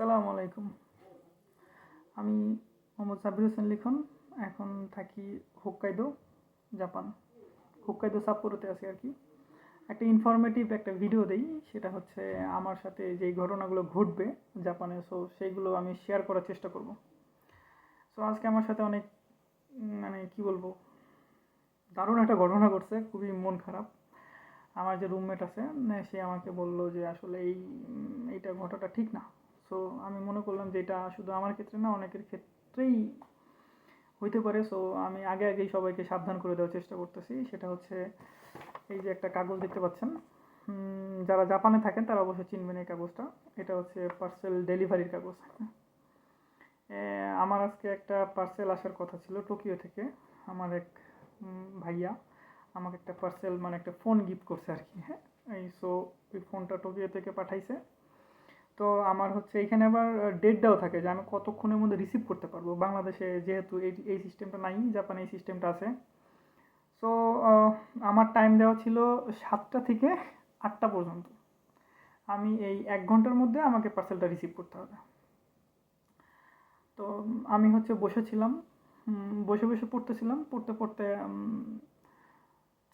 আসসালামু আলাইকুম। আমি মোহাম্মদ সাবির হোসেন লিখন, এখন থাকি হোক্কাইদো, জাপান। হোক্কাইদো সাপ্পোরোতে আছি আর কি। একটা ইনফরমেটিভ একটা ভিডিও দেই, সেটা হচ্ছে আমার সাথে যেই ঘটনাগুলো ঘটবে জাপানে সো সেইগুলো আমি শেয়ার করার চেষ্টা করব। সো আজকে আমার সাথে অনেক মানে কি বলব, দারুণ একটা ঘটনা ঘটছে, খুবই মন খারাপ। আমার যে রুমমেট আছে, সে আমাকে বলল যে আসলে এই, এইটা ঘটাটা ঠিক না। সো আমি মনে করলাম যে এটা শুধু আমার ক্ষেত্রে না, অনেকের ক্ষেত্রেই হইতে পারে। সো আমি আগে আগেই সবাইকে সাবধান করে দেওয়ার চেষ্টা করতেছি। সেটা হচ্ছে এই যে একটা কাগজ দেখতে পাচ্ছেন। যারা জাপানে থাকেন, তারা অবশ্যই চিনবেন এই কাগজটা। এটা হচ্ছে পার্সেল ডেলিভারির কাগজ। আমার আজকে একটা পার্সেল আসার কথা ছিল টোকিও থেকে। আমার এক ভাইয়া আমাকে একটা পার্সেল মানে একটা ফোন গিফট করছে আর কি হ্যাঁ? এই সো ওই ফোনটা টোকিও থেকে পাঠাইছে। তো আমার হচ্ছে এখানে আবার ডেটটাও থাকে যে আমি কতক্ষণের মধ্যে রিসিভ করতে পারব। বাংলাদেশে যেহেতু এই এই সিস্টেমটা নাই জাপানে এই সিস্টেমটা আছে। সো আমার টাইম দেওয়া ছিল সাতটা থেকে আটটা পর্যন্ত। আমি এই এক ঘণ্টার মধ্যে আমাকে পার্সেলটা রিসিভ করতে হবে। তো, আমি হচ্ছে বসেছিলাম বসে বসে পড়তেছিলাম। পড়তে পড়তে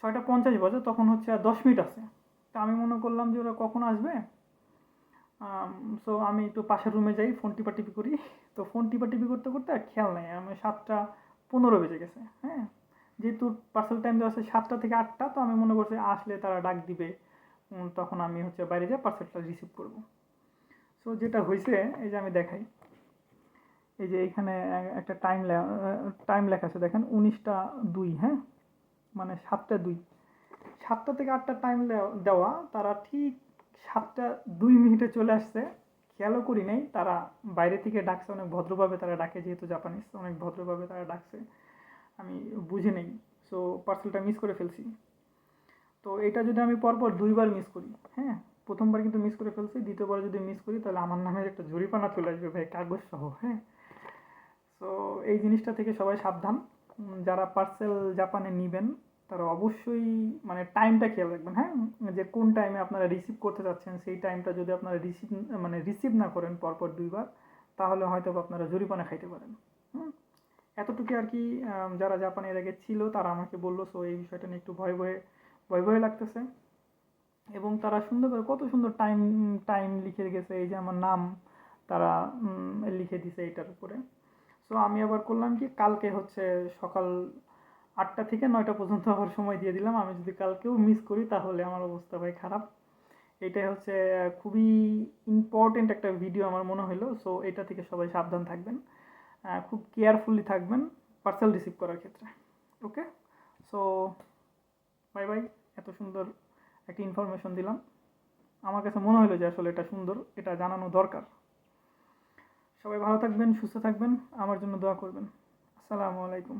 ছয়টা পঞ্চাশ বাজে, তখন হচ্ছে আর দশ মিনিট আছে। তা আমি মনে করলাম যে ওরা কখন আসবে? সো আমি একটু পাশের রুমে যাই ফোন টিপাটিপি করি। তো ফোন টিপাটিপি করতে করতে আর খেয়াল নেই, আমি সাতটা পনেরো বেজে গেছে হ্যাঁ? যেহেতু পার্সেল টাইম দেওয়া আছে সাতটা থেকে আটটা, তো আমি মনে করছি আসলে তারা ডাক দিবে তখন আমি হচ্ছে বাইরে যেয়ে পার্সেলটা রিসিভ করব। সো যেটা হয়েছে এই যে আমি দেখাই। এই যে এখানে একটা টাইম টাইম লেখা আছে, দেখেন, উনিশটা দুই হ্যাঁ? মানে সাতটা দুই। সাতটা থেকে আটটা টাইম দেওয়া, তারা ঠিক সাতটা দুই মিনিটে চলে আসছে। খেয়ালও করি নাই, তারা বাইরে থেকে ডাকছে, অনেক ভদ্রভাবে তারা ডাকে, যেহেতু জাপানিজ অনেক ভদ্রভাবে তারা ডাকছে। আমি বুঝে নেই সো পার্সেলটা মিস করে ফেলছি। তো এটা যদি আমি পরপর দুইবার মিস করি হ্যাঁ প্রথমবার কিন্তু মিস করে ফেলছি, দ্বিতীয়বার যদি মিস করি, তাহলে আমার নামে একটা জরিপানা চলে আসবে, ভাই কাগজ সহ হ্যাঁ। সো এই জিনিসটা থেকে সবাই সাবধান, যারা পার্সেল জাপানে নেবেন তারা অবশ্যই মানে টাইমটা খেয়াল রাখবেন হ্যাঁ? যে কোন টাইমে আপনারা রিসিভ করতে যাচ্ছেন, সেই টাইমটা যদি আপনারা রিসিভ মানে রিসিভ না করেন পরপর দুইবার, তাহলে হয়তো আপনারা জরিমানা খাইতে পারেন, হুম? এতটুকু আর কি যারা জাপানে এর আগে ছিল, তারা আমাকে বলল সো এই বিষয়টা নিয়ে একটু ভয় ভয়ে, ভয় ভয় লাগতেছে। এবং তারা সুন্দর করে, কত সুন্দর টাইম টাইম লিখে গেছে এই যে আমার নাম তারা লিখে দিছে এটার উপরে। সো আমি আবার করলাম কি, কালকে হচ্ছে সকাল আটটা থেকে নয়টা পর্যন্ত আবার সময় দিয়ে দিলাম। আমি যদি কালকেও মিস করি, তাহলে আমার অবস্থা ভাই খারাপ। এটাই হচ্ছে, খুবই ইম্পর্টেন্ট একটা ভিডিও আমার মনে হলো সো এটা থেকে সবাই সাবধান থাকবেন। খুব কেয়ারফুলি থাকবেন পার্সেল রিসিভ করার ক্ষেত্রে। ওকে সো বাই বাই এত সুন্দর একটা ইনফরমেশন দিলাম। আমার কাছে মনে হলো যে আসলে এটা সুন্দর, এটা জানানো দরকার। সবাই ভালো থাকবেন, সুস্থ থাকবেন। আমার জন্য দোয়া করবেন। আসসালামু আলাইকুম।